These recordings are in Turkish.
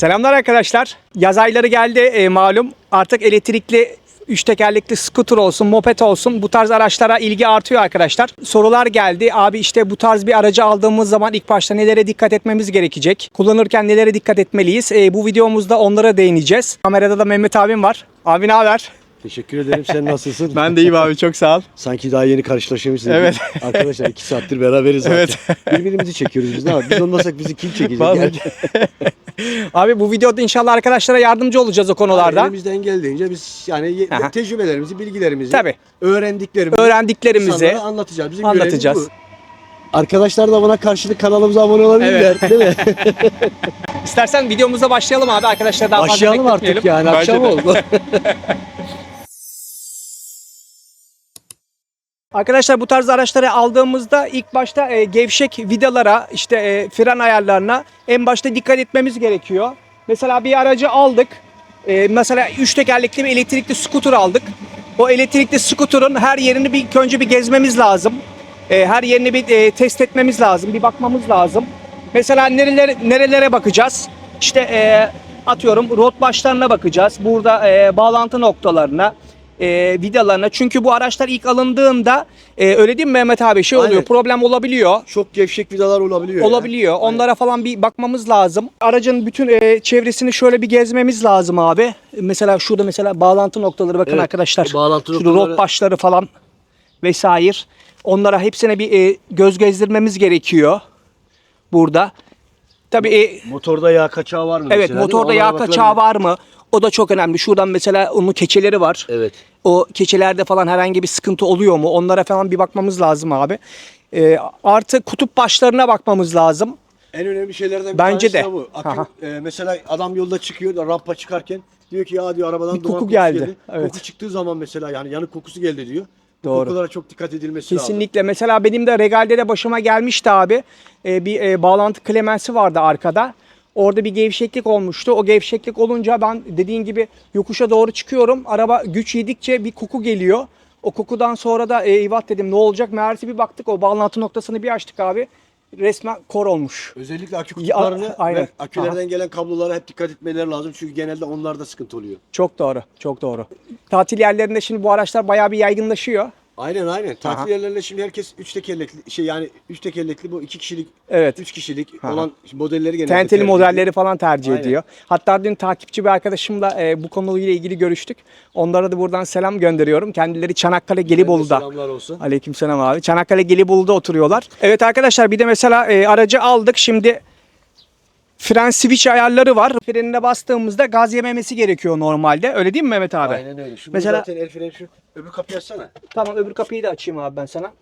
Selamlar arkadaşlar. Yaz ayları geldi e, malum. Artık elektrikli üç tekerlekli scooter olsun, moped olsun bu tarz araçlara ilgi artıyor arkadaşlar. Sorular geldi. Abi işte bu tarz bir aracı aldığımız zaman ilk başta nelere dikkat etmemiz gerekecek? Kullanırken nelere dikkat etmeliyiz? E, bu videomuzda onlara değineceğiz. Kamerada da Mehmet abim var. Abi ne haber? Teşekkür ederim. Sen nasılsın? Ben de iyiyim abi çok sağ ol. Sanki daha yeni karşılaşmışsınız. Evet. Arkadaşlar iki saattir beraberiz zaten. Evet. Birbirimizi çekiyoruz biz ama biz olmasak bizi kim çekecek? Vallahi. Abi bu videoda inşallah arkadaşlara yardımcı olacağız o konularda. Elimizden geldiğince biz yani Aha. tecrübelerimizi, bilgilerimizi, Tabii. öğrendiklerimizi Öğrendiklerimizi anlatacağız. Bizim anlatacağız. Arkadaşlar da buna karşılık kanalımıza abone olabilirler Evet. değil mi? İstersen videomuza başlayalım abi arkadaşlar daha Başlayalım fazla artık bekletmeyelim. yani akşam oldu. Arkadaşlar bu tarz araçları aldığımızda ilk başta e, gevşek vidalara işte e, fren ayarlarına en başta dikkat etmemiz gerekiyor. Mesela bir aracı aldık. E, mesela 3 tekerlekli bir elektrikli scooter aldık. O elektrikli scooter'ın her yerini bir önce bir gezmemiz lazım. E, her yerini bir e, test etmemiz lazım. Bir bakmamız lazım. Mesela nerelere, nerelere bakacağız? İşte e, atıyorum rot başlarına bakacağız. Burada e, bağlantı noktalarına, e, vidalarına. Çünkü bu araçlar ilk alındığında e, öyle değil mi Mehmet abi şey oluyor Aynen. problem olabiliyor. Çok gevşek vidalar olabiliyor. ya. Olabiliyor. Onlara falan bir bakmamız lazım. Aracın bütün e, çevresini şöyle bir gezmemiz lazım abi. Mesela şurada mesela bağlantı noktaları bakın Evet, arkadaşlar. bağlantı Şurada noktaları- rot başları falan vesaire. Onlara hepsine bir e, göz gezdirmemiz gerekiyor burada. Tabii e, Motorda yağ kaçağı var mı? evet mesela, motorda yağ kaçağı var mı? O da çok önemli. Şuradan mesela onun keçeleri var. Evet. O keçelerde falan herhangi bir sıkıntı oluyor mu? Onlara falan bir bakmamız lazım abi. E, artı kutup başlarına bakmamız lazım. En önemli şeylerden bir Bence tanesi de. de bu. Akü, Aha. e, mesela adam yolda çıkıyor da rampa çıkarken diyor ki ya diyor arabadan Bir duman koku kokusu geldi. Evet. Koku çıktığı zaman mesela yani yanık kokusu geldi diyor. Doğru. Kokulara çok dikkat edilmesi lazım. Kesinlikle. Mesela benim de Regal'de de başıma gelmişti abi. Ee, bir e, bağlantı klemensi vardı arkada. Orada bir gevşeklik olmuştu. O gevşeklik olunca ben dediğin gibi yokuşa doğru çıkıyorum. Araba güç yedikçe bir koku geliyor. O kokudan sonra da eyvah dedim ne olacak? Meğerse bir baktık o bağlantı noktasını bir açtık abi. Resmen kor olmuş. Özellikle akü Ya, kutularını aynen. ve akülerden gelen kablolara hep dikkat etmeleri lazım. Çünkü genelde onlarda sıkıntı oluyor. Çok doğru. Çok doğru. Tatil yerlerinde şimdi bu araçlar bayağı bir yaygınlaşıyor. Aynen aynen. Aha. Tatil yerlerinde şimdi herkes 3 tekerlekli şey yani 3 tekerlekli bu 2 kişilik Evet. 3 kişilik Aha. olan modelleri genelde Tenteli tercih modelleri falan tercih Aynen. ediyor. Hatta dün takipçi bir arkadaşımla e, bu konuyla ilgili görüştük. Onlara da buradan selam gönderiyorum. Kendileri Çanakkale Gelibolu'da. Selamlar olsun. Aleykümselam abi. Çanakkale Gelibolu'da oturuyorlar. Evet arkadaşlar bir de mesela e, aracı aldık. Şimdi fren switch ayarları var. Frenine bastığımızda gaz yememesi gerekiyor normalde. Öyle değil mi Mehmet abi? Aynen öyle. Şu Mesela- zaten el freni şu. Öbür kapıyı açsana. Tamam öbür kapıyı da açayım abi ben sana.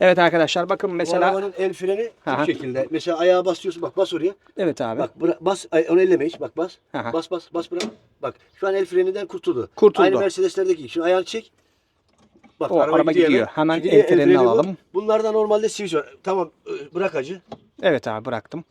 Evet arkadaşlar bakın Mesela. Bu arabanın el freni Aha. şu şekilde. Mesela ayağa basıyorsun bak bas oraya. Evet abi. Bak bıra- bas ay, onu elleme hiç bak bas. Aha. Bas bas bas bırak. Bak şu an el freninden kurtuldu. Kurtuldu. Aynı Mercedeslerdeki. Şimdi ayağını çek. Bak O, araba gidiyor. Hemen el frenini bu. alalım. Bunlarda normalde switch var. Tamam e, bırak acı. Evet abi bıraktım.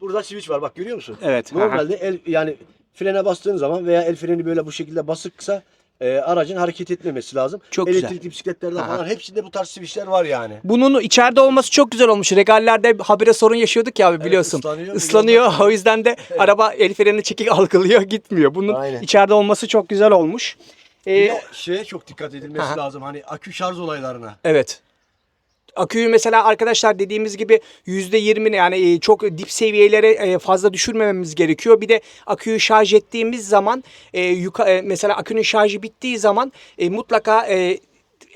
Burada switch var bak görüyor musun? Evet. aha. Normalde el yani frene bastığın zaman veya el freni böyle bu şekilde basıksa e, aracın hareket etmemesi lazım. Çok güzel. Elektrikli bisikletlerde Aha. falan hepsinde bu tarz switchler var yani. Bunun içeride olması çok güzel olmuş. Regallerde habire sorun yaşıyorduk ya abi biliyorsun. ıslanıyor, Islanıyor. biliyorum. O yüzden de araba el frenini çekik algılıyor gitmiyor. Bunun Aynen. içeride olması çok güzel olmuş. Ee, şeye çok dikkat edilmesi Aha. lazım. Hani akü şarj olaylarına. evet. Aküyü mesela arkadaşlar dediğimiz gibi %20'ni yani e, çok dip seviyelere e, fazla düşürmememiz gerekiyor. Bir de aküyü şarj ettiğimiz zaman e, mesela akünün şarjı bittiği zaman mutlaka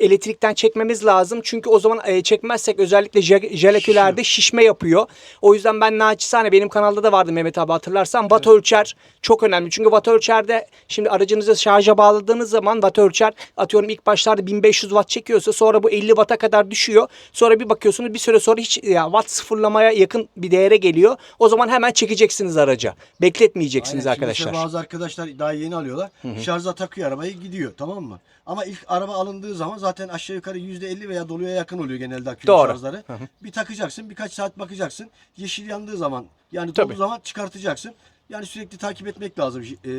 elektrikten çekmemiz lazım. Çünkü o zaman e, çekmezsek özellikle je- jel akülerde şişme yapıyor. O yüzden ben naçizane benim kanalda da vardı Mehmet abi hatırlarsan. Watt ölçer çok önemli. Çünkü watt ölçerde şimdi aracınızı şarja bağladığınız zaman watt ölçer atıyorum ilk başlarda 1500 watt çekiyorsa sonra bu 50 watt'a kadar düşüyor. Sonra bir bakıyorsunuz bir süre sonra hiç ya watt sıfırlamaya yakın bir değere geliyor. O zaman hemen çekeceksiniz araca. Bekletmeyeceksiniz Aynen. Şimdi arkadaşlar. mesela bazı arkadaşlar daha yeni alıyorlar. Şarja takıyor arabayı gidiyor tamam mı? Ama ilk araba alındığı zaman zaten aşağı yukarı %50 veya doluya yakın oluyor genelde akü Doğru. şarjları. Bir takacaksın birkaç saat bakacaksın. Yeşil yandığı zaman yani Tabii. dolu zaman çıkartacaksın. Yani sürekli takip etmek lazım e,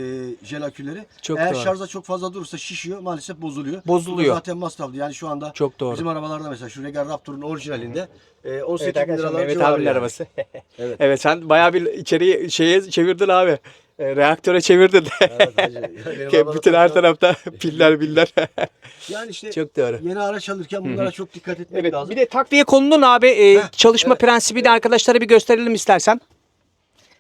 jel aküleri. Çok Eğer doğru. şarjda çok fazla durursa şişiyor maalesef bozuluyor. Bozuluyor. Bu da zaten masraflı. Yani şu anda Çok doğru. bizim arabalarda mesela şu Regal Raptor'un orijinalinde e, 18 Evet bin liralar Mehmet abinin yani. arabası. Evet. evet sen bayağı bir içeriye şeye çevirdin abi. E, reaktöre çevirdin. Evet, hacı. Ya benim arabada Bütün her tarafta piller biller. Yani işte Çok doğru. yeni araç alırken bunlara çok dikkat etmek Evet. lazım. Bir de takviye konunun abi e, Heh, çalışma evet. prensibi de arkadaşlara bir gösterelim istersen.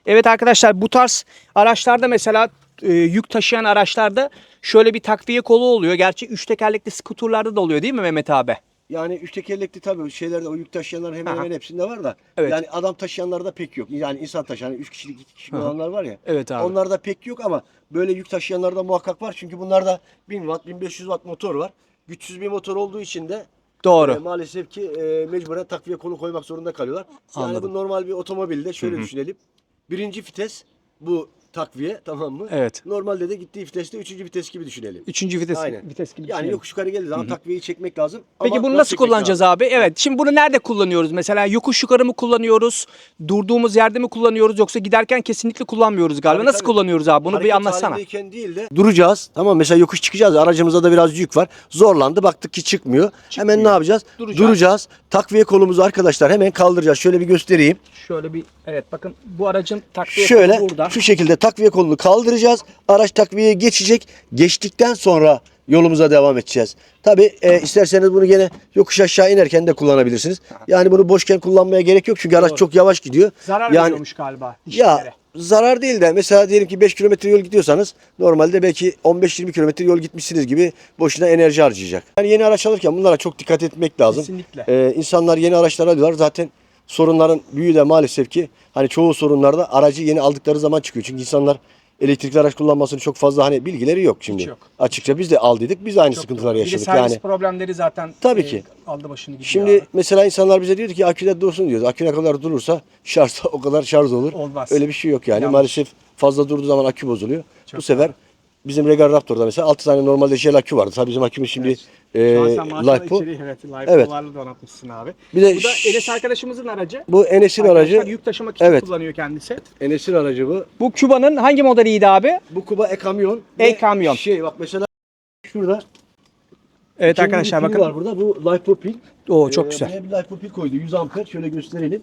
Evet arkadaşlar bu tarz araçlarda mesela e, yük taşıyan araçlarda şöyle bir takviye kolu oluyor. Gerçi üç tekerlekli skuturlarda da oluyor değil mi Mehmet abi? Yani üç tekerlekli tabii şeylerde o yük taşıyanlar hemen Aha. hemen hepsinde var da. Evet. Yani adam taşıyanlarda pek yok. Yani insan taşıyan, üç kişilik, iki kişilik Aha. olanlar var ya. Evet abi. Onlarda pek yok ama böyle yük taşıyanlarda muhakkak var. Çünkü bunlarda 1000 watt, 1500 watt motor var. Güçsüz bir motor olduğu için de Doğru. e, maalesef ki e, mecburen takviye kolu koymak zorunda kalıyorlar. Yani Anladım. bu normal bir otomobilde şöyle düşünelim. Birinci vites bu takviye tamam mı? Evet. Normalde de gittiği viteste üçüncü vites gibi düşünelim. Üçüncü vites, Aynen. vites gibi Yani düşünelim. yokuş yukarı geldiği zaman takviyeyi çekmek lazım. Peki Ama bunu nasıl çekmek kullanacağız lazım? abi? Evet. Şimdi bunu nerede kullanıyoruz? Mesela yokuş yukarı mı kullanıyoruz? Durduğumuz yerde mi kullanıyoruz? Yoksa giderken kesinlikle kullanmıyoruz galiba. Tabii, nasıl tabii. kullanıyoruz abi? Bunu bir Hareket anlatsana. halindeyken değil de duracağız. Tamam mesela yokuş çıkacağız. Aracımızda da biraz yük var. Zorlandı baktık ki çıkmıyor. Hemen ne yapacağız? Duracağız. Duracağız. Takviye kolumuzu arkadaşlar hemen kaldıracağız. Şöyle bir göstereyim. Şöyle bir evet bakın bu aracın takviye Şöyle kolu burada. şu şekilde takviye kolunu kaldıracağız. Araç takviyeye geçecek. Geçtikten sonra yolumuza devam edeceğiz. Tabi isterseniz bunu gene yokuş aşağı inerken de kullanabilirsiniz. Yani bunu boşken kullanmaya gerek yok çünkü araç Doğru. çok yavaş gidiyor. Zarar yani veriyormuş galiba ya dişlere. zarar değil de mesela diyelim ki 5 kilometre yol gidiyorsanız normalde belki 15-20 kilometre yol gitmişsiniz gibi boşuna enerji harcayacak. Yani yeni araç alırken bunlara çok dikkat etmek lazım. Kesinlikle. Ee, insanlar yeni araçlar alıyorlar. Zaten sorunların büyüğü de maalesef ki hani çoğu sorunlarda aracı yeni aldıkları zaman çıkıyor. Çünkü insanlar elektrikli araç kullanmasını çok fazla hani bilgileri yok şimdi. yok. Açıkça biz de aldıydık. Biz de aynı Çok sıkıntıları doğru. Bir de yaşadık servis yani. problemleri zaten Tabii e, ki. aldı başını gidiyor. Şimdi abi. mesela insanlar bize diyor ki aküde dursun diyoruz. Akü ne kadar durursa şarj o kadar şarj olur. Olmaz. Öyle bir şey yok yani. Yanlış. Maalesef fazla durduğu zaman akü bozuluyor. Çok Bu sefer bizim Regal Raptor'da mesela 6 tane normalde jel akü vardı. Tabii bizim akümüz şimdi e, maşallah LiPo. içeriği, evet, Evet. Donatmışsın abi. Bir de bu da Enes arkadaşımızın aracı. Bu Enes'in aracı. yük taşımak için Evet. kullanıyor kendisi. Enes'in aracı bu. Bu Cuba'nın hangi modeliydi abi? Bu Kuba e-kamyon. E-kamyon. Şey bak mesela şurada. Evet Cemil arkadaşlar bakın. var burada. Bu LiPo pil. Oo çok Ee, güzel. Buraya bir LiPo pil koydu. 100 amper. Şöyle gösterelim.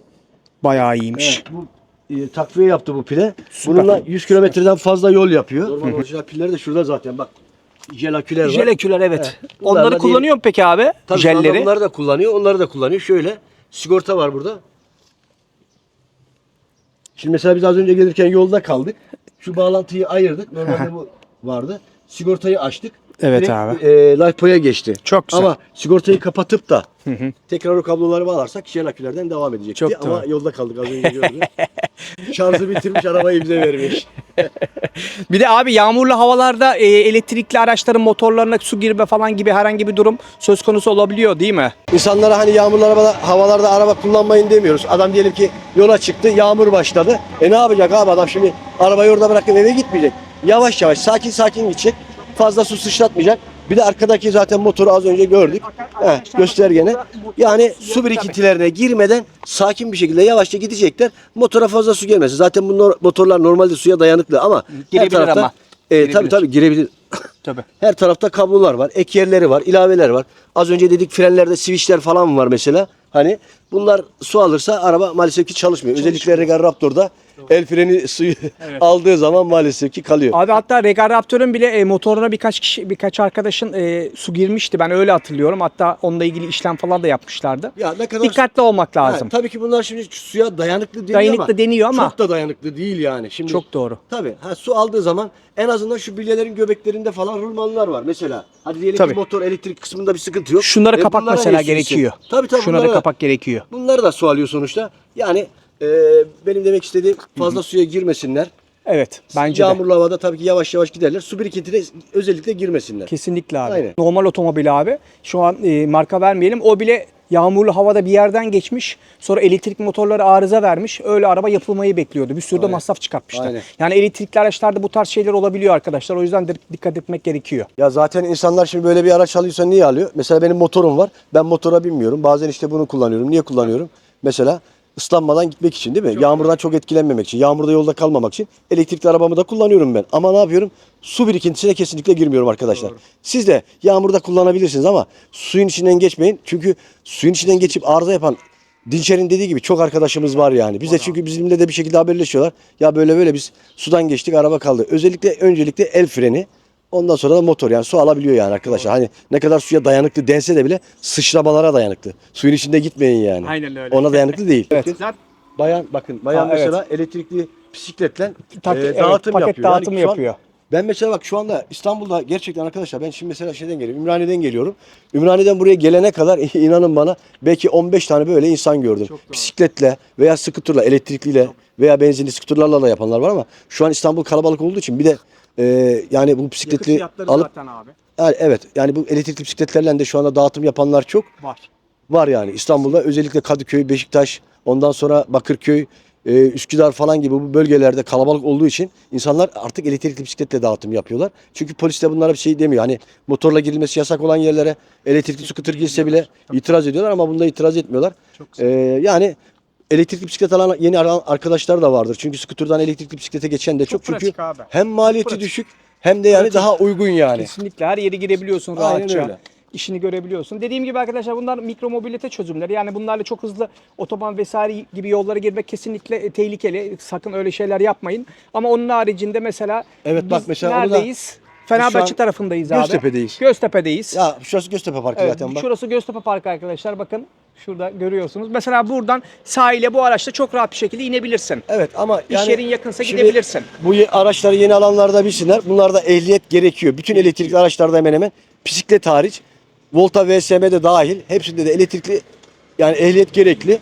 Bayağı iyiymiş. Evet, bu e, takviye yaptı bu pile. Bununla 100 kilometreden fazla yol yapıyor. Normal orijinal piller de şurada zaten bak. Jel aküler var. Jeleküler evet. Evet. Bunlarla Onları kullanıyor mu peki abi? Tabii şu anda Jelleri. Bunları da kullanıyor. Onları da kullanıyor. Şöyle sigorta var burada. Şimdi mesela biz az önce gelirken yolda kaldık. Şu bağlantıyı ayırdık. Normalde bu vardı. Sigortayı açtık. Evet Direkt, abi. E, LiPo'ya geçti. Çok güzel. Ama sigortayı kapatıp da tekrar o kabloları bağlarsak jel akülerden devam edecekti. Çok Ama doğru. yolda kaldık az önce gördüm. Şarjı bitirmiş arabayı bize vermiş. Bir de abi yağmurlu havalarda e, elektrikli araçların motorlarına su girme falan gibi herhangi bir durum söz konusu olabiliyor değil mi? İnsanlara hani yağmurlu arabada, havalarda araba kullanmayın demiyoruz. Adam diyelim ki yola çıktı, yağmur başladı. E ne yapacak abi adam şimdi arabayı orada bırakıp eve gitmeyecek. Yavaş yavaş, sakin sakin gidecek. Fazla su sıçratmayacak. Bir de arkadaki zaten motoru az önce gördük. He, göstergene. Yani su birikintilerine girmeden sakin bir şekilde yavaşça gidecekler. Motora fazla su gelmesin. Zaten bu motorlar normalde suya dayanıklı ama Girebilir her tarafta ama. E, Girebilir. tabii tabii girebilir. Tabii. Her tarafta kablolar var, ek yerleri var, ilaveler var. Az önce dedik frenlerde switchler falan var mesela. Hani bunlar su alırsa araba maalesef ki çalışmıyor. Özellikle Regal Raptor'da el freni suyu aldığı zaman maalesef ki kalıyor. Abi hatta Regal Raptor'un bile e, motoruna birkaç kişi birkaç arkadaşın e, su girmişti. Ben öyle hatırlıyorum. Hatta onunla ilgili işlem falan da yapmışlardı. Ya ne kadar Dikkatli olmak lazım. Ha, tabii ki bunlar şimdi suya dayanıklı deniyor Dayanıklı ama deniyor ama- çok da dayanıklı değil yani. Şimdi Çok doğru. Tabii. Ha, su aldığı zaman en azından şu bilyelerin göbeklerinde falan rulmanlar var. Mesela hadi diyelim Tabii. ki motor elektrik kısmında bir sıkıntı yok. Şunları E, kapak bunlara mesela ne gerekiyor. Tabii tabii. Şunları bunlara- kapak gerekiyor. Bunları da su alıyor sonuçta. Yani e, benim demek istediğim fazla suya girmesinler. Evet bence de. Yağmurlu havada tabii ki yavaş yavaş giderler. Su birikintine özellikle girmesinler. Kesinlikle abi. Aynen. Normal otomobil abi. Şu an e, marka vermeyelim. O bile yağmurlu havada bir yerden geçmiş. Sonra elektrik motorları arıza vermiş. Öyle araba yapılmayı bekliyordu. Bir sürü de Aynen. masraf çıkartmışlar. Aynen. Yani elektrikli araçlarda bu tarz şeyler olabiliyor arkadaşlar. O yüzden de dikkat etmek gerekiyor. Ya zaten insanlar şimdi böyle bir araç alıyorsa niye alıyor? Mesela benim motorum var. Ben motora binmiyorum. Bazen işte bunu kullanıyorum. Niye kullanıyorum? Mesela ıslanmadan gitmek için değil mi? Yağmurdan çok etkilenmemek için, yağmurda yolda kalmamak için elektrikli arabamı da kullanıyorum ben. Ama ne yapıyorum? Su birikintisine kesinlikle girmiyorum arkadaşlar. Siz de yağmurda kullanabilirsiniz ama suyun içinden geçmeyin. Çünkü suyun içinden geçip arıza yapan Dinçer'in dediği gibi çok arkadaşımız var yani. Biz de çünkü bizimle de bir şekilde haberleşiyorlar. Ya böyle böyle biz sudan geçtik araba kaldı. Özellikle öncelikle el freni. Ondan sonra da motor yani su alabiliyor yani arkadaşlar. Hani ne kadar suya dayanıklı dense de bile sıçramalara dayanıklı. Suyun içinde gitmeyin yani. Aynen öyle. Ona dayanıklı değil. Evet. Bayan bakın bayan Ha, evet. mesela elektrikli bisikletle tak- e, evet, dağıtım paket yapıyor. dağıtım şu an- yapıyor. ben mesela bak şu anda İstanbul'da gerçekten arkadaşlar ben şimdi mesela şeyden geliyorum. Ümraniye'den geliyorum. Ümraniye'den buraya gelene kadar inanın bana belki 15 tane böyle insan gördüm. Bisikletle veya skuterla, elektrikliyle veya benzinli skuterlarla da yapanlar var ama şu an İstanbul kalabalık olduğu için bir de e, yani bu bisikletli alıp zaten abi Yani evet yani bu elektrikli bisikletlerle de şu anda dağıtım yapanlar çok var. var yani. İstanbul'da özellikle Kadıköy, Beşiktaş, ondan sonra Bakırköy, e, Üsküdar falan gibi bu bölgelerde kalabalık olduğu için insanlar artık elektrikli bisikletle dağıtım yapıyorlar. Çünkü polis de bunlara bir şey demiyor. Hani motorla girilmesi yasak olan yerlere elektrikli scooter girse bile itiraz ediyorlar ama bunda itiraz etmiyorlar. E, yani elektrikli bisiklet alan yeni arkadaşlar da vardır. Çünkü scooter'dan elektrikli bisiklete geçen de çok, çünkü pratik abi. hem maliyeti pratik. düşük hem de yani Pratik. daha uygun yani. Kesinlikle her yere girebiliyorsun Aynen rahatça. öyle. İşini görebiliyorsun. Dediğim gibi arkadaşlar bunlar mikro mobilite çözümleri. Yani bunlarla çok hızlı otoban vesaire gibi yollara girmek kesinlikle e, tehlikeli. Sakın öyle şeyler yapmayın. Ama onun haricinde mesela Evet, biz bak mesela neredeyiz? Fenerbahçe tarafındayız abi. Göztepe'deyiz. Göztepe'deyiz. Ya şurası Göztepe Parkı Evet, zaten bak. şurası Göztepe Parkı arkadaşlar. Bakın şurada görüyorsunuz. Mesela buradan sahile bu araçla çok rahat bir şekilde inebilirsin. Evet ama İş yani yerin yakınsa şimdi gidebilirsin. Bu ye- araçları yeni alanlarda bilsinler. Bunlarda ehliyet gerekiyor. Bütün elektrikli araçlarda hemen hemen bisiklet hariç Volta VSM de dahil hepsinde de elektrikli yani ehliyet gerekli.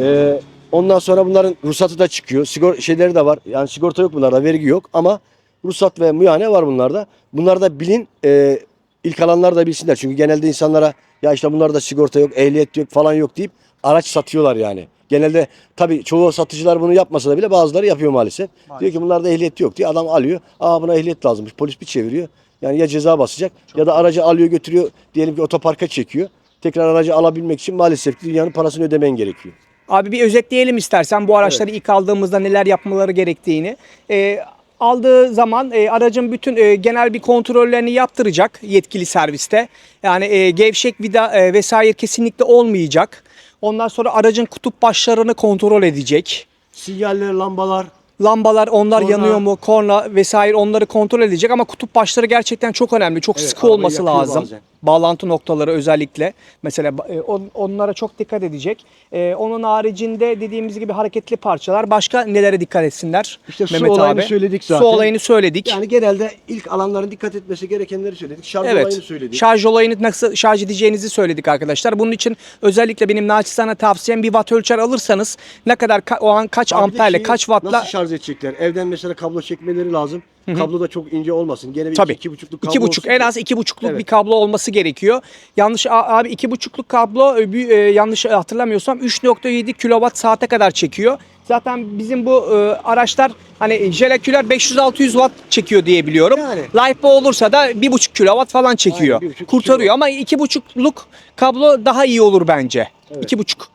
Ee, ondan sonra bunların ruhsatı da çıkıyor. Sigor şeyleri de var. Yani sigorta yok bunlarda, vergi yok ama ruhsat ve müyane var bunlarda. Bunlar da bilin e, ilk alanlar da bilsinler. Çünkü genelde insanlara ya işte bunlarda sigorta yok, ehliyet yok falan yok deyip araç satıyorlar yani. Genelde tabii çoğu satıcılar bunu yapmasa da bile bazıları yapıyor maalesef. Diyor ki bunlarda ehliyet yok diye adam alıyor. Aa buna ehliyet lazımmış. Polis bir çeviriyor. Yani ya ceza basacak ya da aracı alıyor götürüyor diyelim ki otoparka çekiyor. Tekrar aracı alabilmek için maalesef ki dünyanın parasını ödemen gerekiyor. Abi bir özetleyelim istersen bu araçları ilk aldığımızda neler yapmaları gerektiğini. Ee, aldığı zaman e, aracın bütün e, genel bir kontrollerini yaptıracak yetkili serviste. Yani e, gevşek vida e, vesaire kesinlikle olmayacak. Ondan sonra aracın kutup başlarını kontrol edecek. Sinyaller, lambalar, Lambalar onlar Korna. yanıyor mu, korna vesaire onları kontrol edecek ama kutup başları gerçekten çok önemli. Çok Evet, sıkı olması lazım. bazen. Bağlantı noktaları özellikle. Mesela e, on- onlara çok dikkat edecek. E, onun haricinde dediğimiz gibi hareketli parçalar. Başka nelere dikkat etsinler? İşte su olayını söyledik zaten. Su olayını söyledik. Yani genelde ilk alanların dikkat etmesi gerekenleri söyledik. Şarj Evet. olayını söyledik. Şarj olayını nasıl şarj edeceğinizi söyledik arkadaşlar. Bunun için özellikle benim naçizane tavsiyem bir watt ölçer alırsanız ne kadar ka- o an kaç Abi amperle kaç wattla Nasıl şarj edecekler? Evden mesela kablo çekmeleri lazım. Kablo da çok ince olmasın. Gene bir Tabii. iki, iki buçukluk kablo İki buçuk olsun en az iki buçukluk Evet. bir kablo olması gerekiyor. Yanlış abi iki buçukluk kablo e, bir, e, yanlış hatırlamıyorsam 3.7 kilowatt saate kadar çekiyor. Zaten bizim bu e, araçlar hani jeleküler 500-600 watt çekiyor diye biliyorum. Yani. Lifebo olursa da 1.5 kilowatt falan çekiyor. Aynen, 1.5 Kurtarıyor ama iki buçukluk kablo daha iyi olur bence. İki buçuk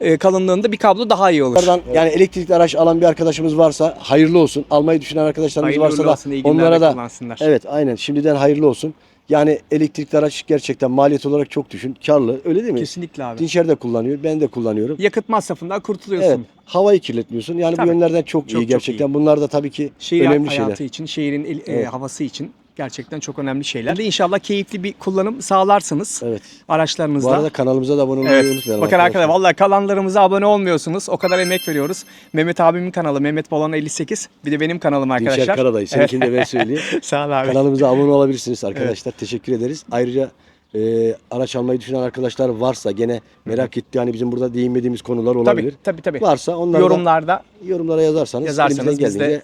e, kalınlığında bir kablo daha iyi olur. Yani elektrikli araç alan bir arkadaşımız varsa hayırlı olsun. Almayı düşünen arkadaşlarımız Hayırlı varsa uğurlu olsun, da iyi onlara da kullansınlar. Evet aynen şimdiden hayırlı olsun. Yani elektrikli araç gerçekten maliyet olarak çok düşün. Karlı öyle değil mi? Kesinlikle abi. Dinçer de kullanıyor. Ben de kullanıyorum. Yakıt masrafından kurtuluyorsun. Evet. Havayı kirletmiyorsun. Yani Tabii. bu yönlerden çok, Çok, iyi çok gerçekten. Bunlar da tabii ki Şehir önemli hayatı şeyler. için, şehrin el- e, havası için gerçekten çok önemli şeyler. De İnşallah keyifli bir kullanım sağlarsınız Evet. araçlarınızda. Bu arada kanalımıza da abone olmayı Evet. unutmayalım. Bakın arkadaşlar vallahi kalanlarımıza abone olmuyorsunuz. O kadar emek veriyoruz. Mehmet abimin kanalı Mehmet Bolan 58. Bir de benim kanalım arkadaşlar. Dinçer Karadayı. Seninkini de ben söyleyeyim. Sağ ol abi. Kanalımıza abone olabilirsiniz arkadaşlar. Teşekkür ederiz. Ayrıca e, araç almayı düşünen arkadaşlar varsa gene merak etti hani bizim burada değinmediğimiz konular olabilir. Tabii tabii tabii. Varsa onları Yorumlarda da yorumlara yazarsanız, Yazarsanız biz de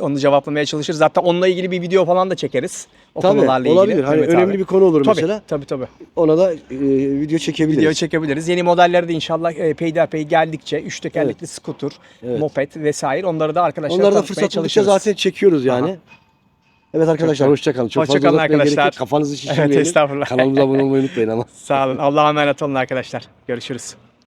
onu cevaplamaya çalışırız. Zaten onunla ilgili bir video falan da çekeriz. O Tabii, konularla ilgili. olabilir. Hani önemli bir konu olur tabii, mesela. Tabii tabii. Ona da e, video çekebiliriz. Video çekebiliriz. Yeni modelleri de inşallah e, peyderpey geldikçe üç tekerlekli scooter, Evet. moped vesaire onları da arkadaşlar Onları da fırsat buldukça zaten çekiyoruz yani. Aha. Evet arkadaşlar Çok- hoşça kalın. Çok Hoşça fazla kalın arkadaşlar. Kafanızı şişirmeyin. Evet, estağfurullah. Kanalımıza abone olmayı unutmayın ama. Sağ olun. Allah'a emanet olun arkadaşlar. Görüşürüz.